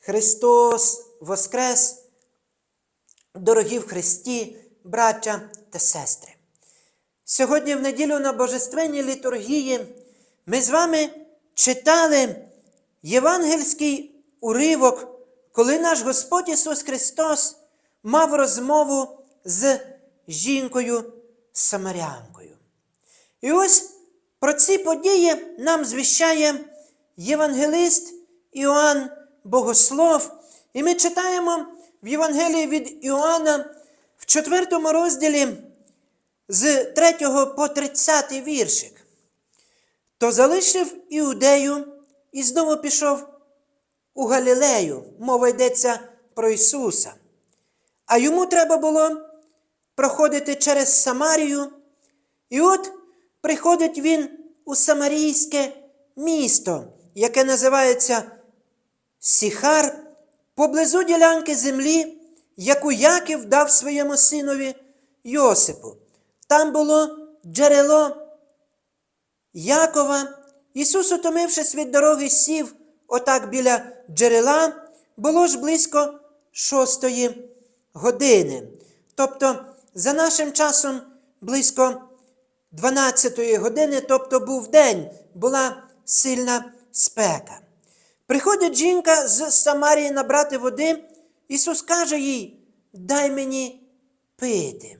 Христос Воскрес, дорогі в Христі, браття та сестри. Сьогодні, в неділю на Божественній літургії, ми з вами читали євангельський уривок, коли наш Господь Ісус Христос мав розмову з жінкою Самарянкою. І ось про ці події нам звіщає євангелист Іоанн Богослов. І ми читаємо в Євангелії від Іоанна в 4 розділі з 3 по 30 віршик. То залишив Іудею і знову пішов у Галілею. Мова йдеться про Ісуса. А йому треба було проходити через Самарію. І от приходить він у Самарійське місто, яке називається Сіхар, поблизу ділянки землі, яку Яків дав своєму синові Йосипу. Там було джерело Якова. Ісус, утомившись від дороги, сів отак біля джерела, було ж близько шостої години. Тобто, за нашим часом близько 12 години, тобто був день, була сильна спека. Приходить жінка з Самарії набрати води, Ісус каже їй: Дай мені пити.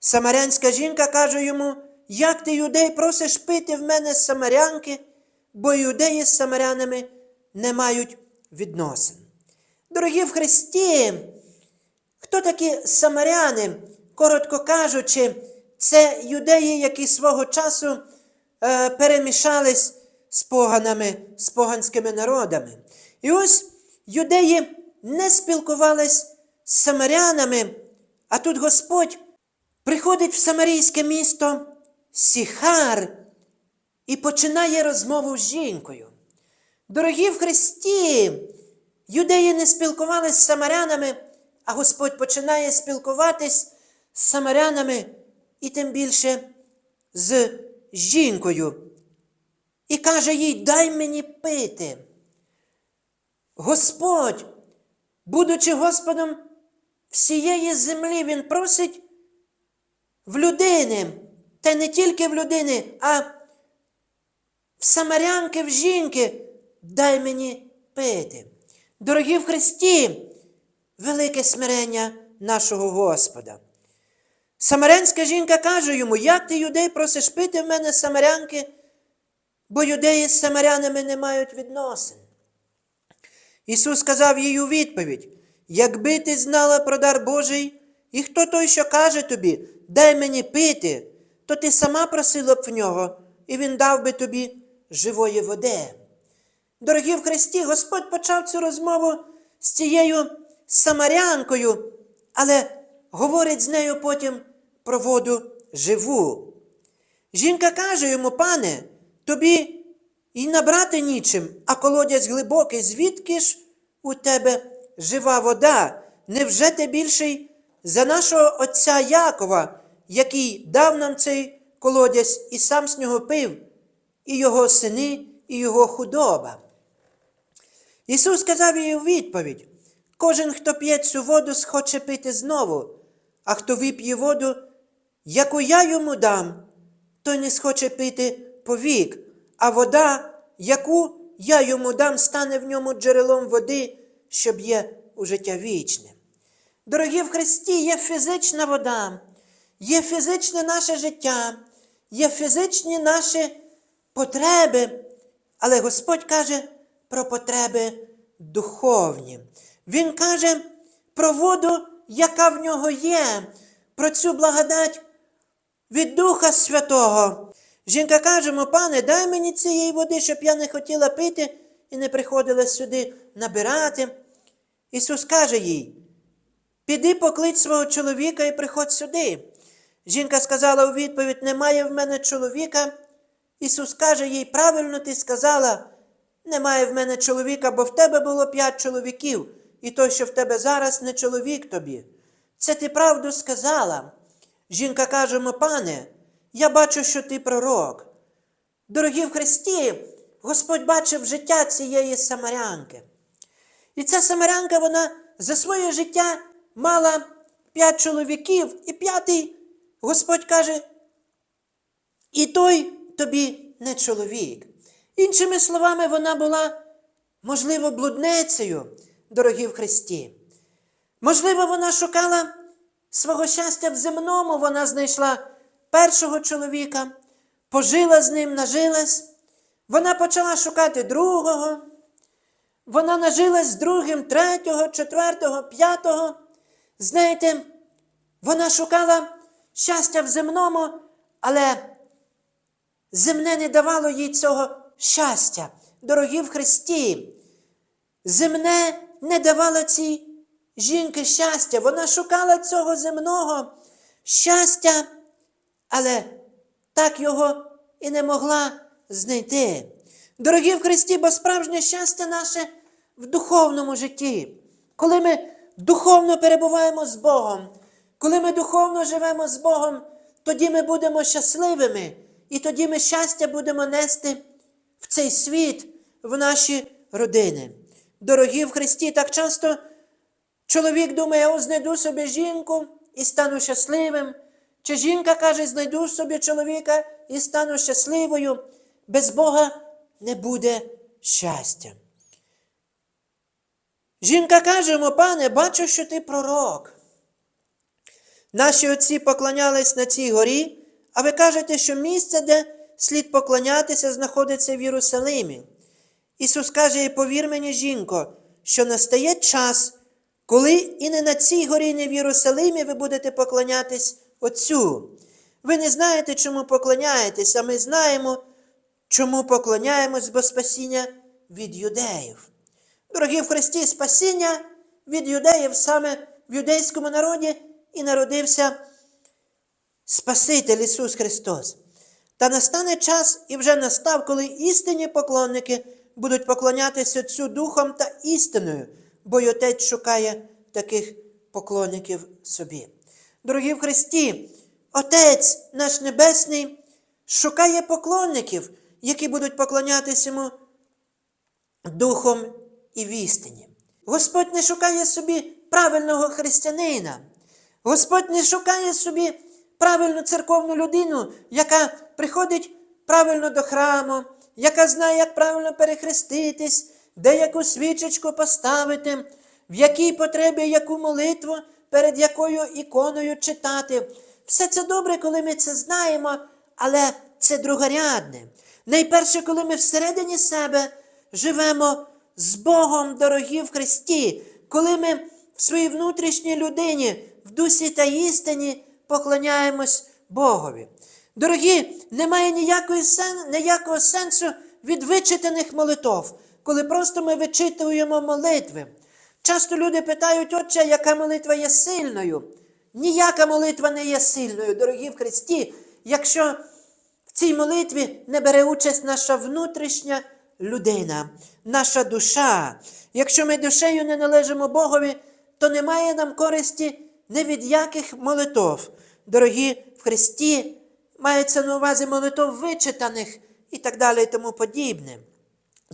Самарянська жінка каже йому, як ти, юдей, просиш пити в мене з самарянки, бо юдеї з самарянами не мають відносин. Дорогі в Христі, хто такі самаряни, коротко кажучи, це юдеї, які свого часу е, перемішались з поганами, з поганськими народами. І ось юдеї не спілкувались з самарянами, а тут Господь приходить в самарійське місто Сіхар і починає розмову з жінкою. Дорогі в Христі, юдеї не спілкувалися з самарянами, а Господь починає спілкуватись з самарянами і тим більше з жінкою. І каже їй, дай мені пити. Господь, будучи Господом всієї землі, Він просить в людини, та не тільки в людини, а в самарянки, в жінки, дай мені пити. Дорогі в Христі, велике смирення нашого Господа. Самарянська жінка каже йому, як ти, юдей, просиш пити в мене самарянки, бо юдеї з самарянами не мають відносин. Ісус сказав їй у відповідь: якби ти знала про дар Божий, і хто той, що каже тобі, дай мені пити, то ти сама просила б в нього, і він дав би тобі живої води. Дорогі в Христі, Господь почав цю розмову з цією самарянкою, але говорить з нею потім про воду живу. Жінка каже йому, пане, тобі і набрати нічим, а колодязь глибокий, звідки ж у тебе жива вода? Невже ти більший за нашого отця Якова, який дав нам цей колодязь і сам з нього пив, і його сини, і його худоба? Ісус сказав їй у відповідь: кожен, хто п'є цю воду, схоче пити знову, а хто вип'є воду, яку я йому дам, той не схоче пити повік, а вода, яку я йому дам, стане в ньому джерелом води, що б'є у життя вічне. Дорогі в Христі, є фізична вода, є фізичне наше життя, є фізичні наші потреби, але Господь каже про потреби духовні. Він каже про воду, яка в нього є, про цю благодать від Духа Святого. Жінка каже, пане, дай мені цієї води, щоб я не хотіла пити і не приходила сюди набирати. Ісус каже їй, піди поклич свого чоловіка і приходь сюди. Жінка сказала у відповідь: Немає в мене чоловіка. Ісус каже їй, правильно ти сказала, немає в мене чоловіка, бо в тебе було п'ять чоловіків, і той, що в тебе зараз, не чоловік тобі. Це ти правду сказала. Жінка каже пане, я бачу, що ти пророк. Дорогі в Христі, Господь бачив життя цієї самарянки. І ця самарянка, вона за своє життя мала п'ять чоловіків, і п'ятий Господь каже, і той тобі не чоловік. Іншими словами, вона була, можливо, блудницею, дорогі в Христі. Можливо, вона шукала свого щастя в земному, вона знайшла першого чоловіка, пожила з ним, нажилась. Вона почала шукати другого. Вона нажилась з другим, третього, четвертого, п'ятого. Знаєте, вона шукала щастя в земному, але земне не давало їй цього щастя. Дорогі в Христі. Земне не давало цій жінки щастя. Вона шукала цього земного щастя, але так його і не могла знайти. Дорогі в Христі, бо справжнє щастя наше в духовному житті. Коли ми духовно перебуваємо з Богом, коли ми духовно живемо з Богом, тоді ми будемо щасливими, і тоді ми щастя будемо нести в цей світ, в наші родини. Дорогі в Христі, так часто чоловік думає, о, знайду собі жінку і стану щасливим. Чи жінка каже, знайду собі чоловіка і стану щасливою. Без Бога не буде щастя. Жінка каже йому, пане, бачу, що ти пророк. Наші отці поклонялись на цій горі, а ви кажете, що місце, де слід поклонятися, знаходиться в Єрусалимі. Ісус каже, повір мені, жінко, що настає час, коли і не на цій горі, не в Єрусалимі ви будете поклонятись Отцю. Ви не знаєте, чому поклоняєтесь, а ми знаємо, чому поклоняємось, бо спасіння від юдеїв. Дорогі в Христі, спасіння від юдеїв саме в юдейському народі і народився Спаситель Ісус Христос. Та настане час і вже настав, коли істинні поклонники будуть поклонятися Отцю Духом та істиною, бо й Отець шукає таких поклонників собі. Дорогі в Христі, Отець наш Небесний шукає поклонників, які будуть поклонятися йому духом і в істині. Господь не шукає собі правильного християнина. Господь не шукає собі правильну церковну людину, яка приходить правильно до храму, яка знає, як правильно перехреститись, де яку свічечку поставити, в якій потребі яку молитву, перед якою іконою читати. Все це добре, коли ми це знаємо, але це другорядне. Найперше, коли ми всередині себе живемо з Богом, дорогі в Христі, коли ми в своїй внутрішній людині, в дусі та істині поклоняємось Богові. Дорогі, немає ніякої сен, ніякого сенсу від вичитаних молитов, коли просто ми вичитуємо молитви. Часто люди питають, отче, яка молитва є сильною. Ніяка молитва не є сильною, дорогі в Христі, якщо в цій молитві не бере участь наша внутрішня людина, наша душа. Якщо ми душею не належимо Богові, то немає нам користі ні від яких молитов. Дорогі в Христі, мається на увазі молитов вичитаних і так далі і тому подібне.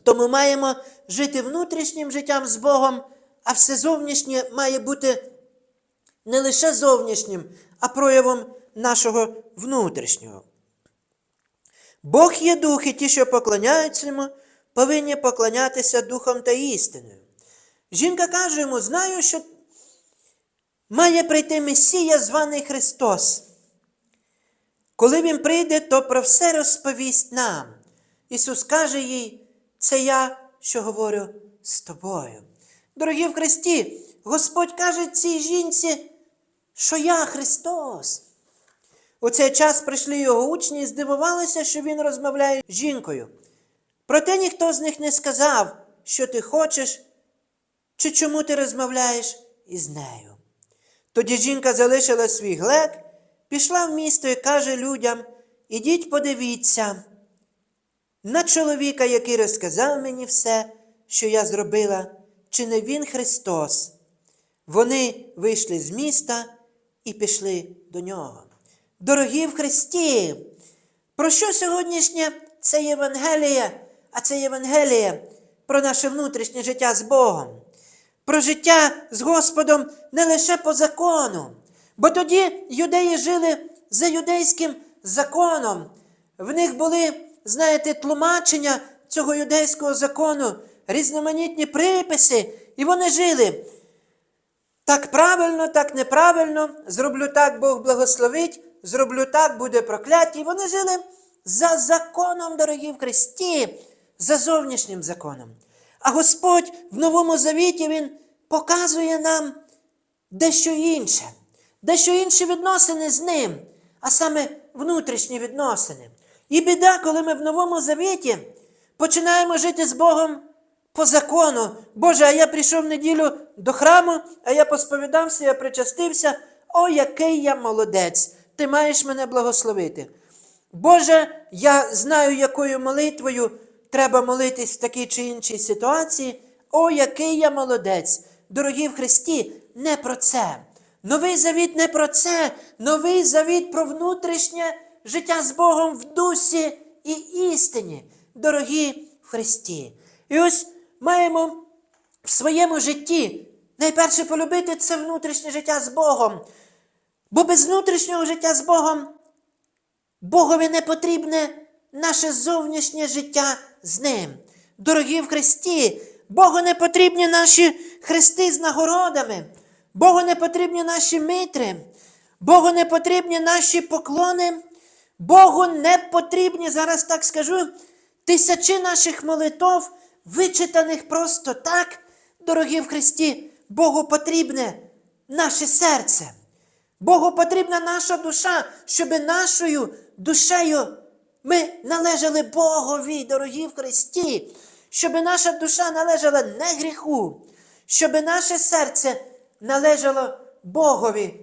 Тому маємо жити внутрішнім життям з Богом, а все зовнішнє має бути не лише зовнішнім, а проявом нашого внутрішнього. Бог є дух, і ті, що поклоняються йому, повинні поклонятися духом та істиною. Жінка каже йому: знаю, що має прийти Месія, званий Христос. Коли Він прийде, то про все розповість нам. Ісус каже їй, це я, що говорю з тобою. Дорогі в Христі, Господь каже цій жінці, що я Христос. У цей час прийшли його учні і здивувалися, що він розмовляє з жінкою. Проте ніхто з них не сказав, що ти хочеш, чи чому ти розмовляєш із нею. Тоді жінка залишила свій глек, пішла в місто і каже людям: Ідіть, подивіться на чоловіка, який розказав мені все, що я зробила, чи не він Христос. Вони вийшли з міста і пішли до нього. Дорогі в Христі, про що сьогоднішнє це Євангеліє, а це Євангеліє про наше внутрішнє життя з Богом. про життя з Господом не лише по закону. Бо тоді юдеї жили за юдейським законом. В них були, знаєте, тлумачення цього юдейського закону, різноманітні приписи, і вони жили. Так правильно, так неправильно, зроблю так, Бог благословить, зроблю так, буде прокляття. І вони жили за законом, дорогі в Христі, за зовнішнім законом. А Господь в Новому Завіті Він показує нам дещо інше, дещо інші відносини з ним, а саме внутрішні відносини. І біда, коли ми в Новому Завіті починаємо жити з Богом по закону. Боже, а я прийшов в неділю до храму, а я посповідався, я причастився. О, який я молодець! Ти маєш мене благословити. Боже, я знаю, якою молитвою треба молитись в такій чи іншій ситуації. О, який я молодець! Дорогі в Христі, не про це. Новий завіт не про це. Новий завіт про внутрішнє життя з Богом в дусі і істині, дорогі в Христі. І ось маємо в своєму житті найперше полюбити це внутрішнє життя з Богом. Бо без внутрішнього життя з Богом Богові не потрібне наше зовнішнє життя з Ним. Дорогі в Христі, Богу не потрібні наші хрести з нагородами, Богу не потрібні наші митри, Богу не потрібні наші поклони, Богу не потрібні, зараз так скажу, тисячі наших молитов, вичитаних просто так, дорогі в Христі, Богу потрібне наше серце. Богу потрібна наша душа, щоб нашою душею ми належали Богові, дорогі в Христі, щоб наша душа належала не гріху, щоб наше серце належало Богові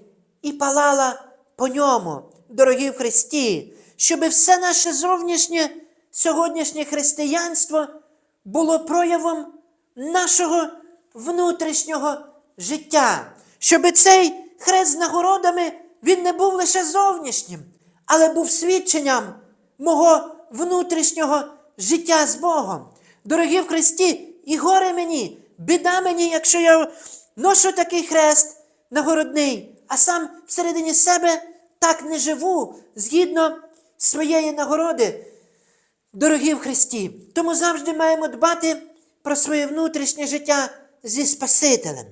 і палала по ньому, дорогі в Христі, щоб все наше зовнішнє сьогоднішнє християнство було проявом нашого внутрішнього життя, щоб цей хрест з нагородами він не був лише зовнішнім, але був свідченням мого внутрішнього життя з Богом. Дорогі в Христі, і горе мені, біда мені, якщо я ношу такий хрест нагородний, а сам всередині себе так не живу згідно своєї нагороди. Дорогі в Христі, тому завжди маємо дбати про своє внутрішнє життя зі Спасителем.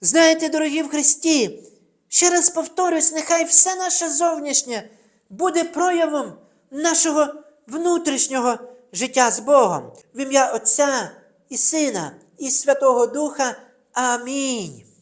Знаєте, дорогі в Христі, ще раз повторюсь, нехай все наше зовнішнє буде проявом нашого внутрішнього життя з Богом. В ім'я Отця і Сина, і Святого Духа. Амінь.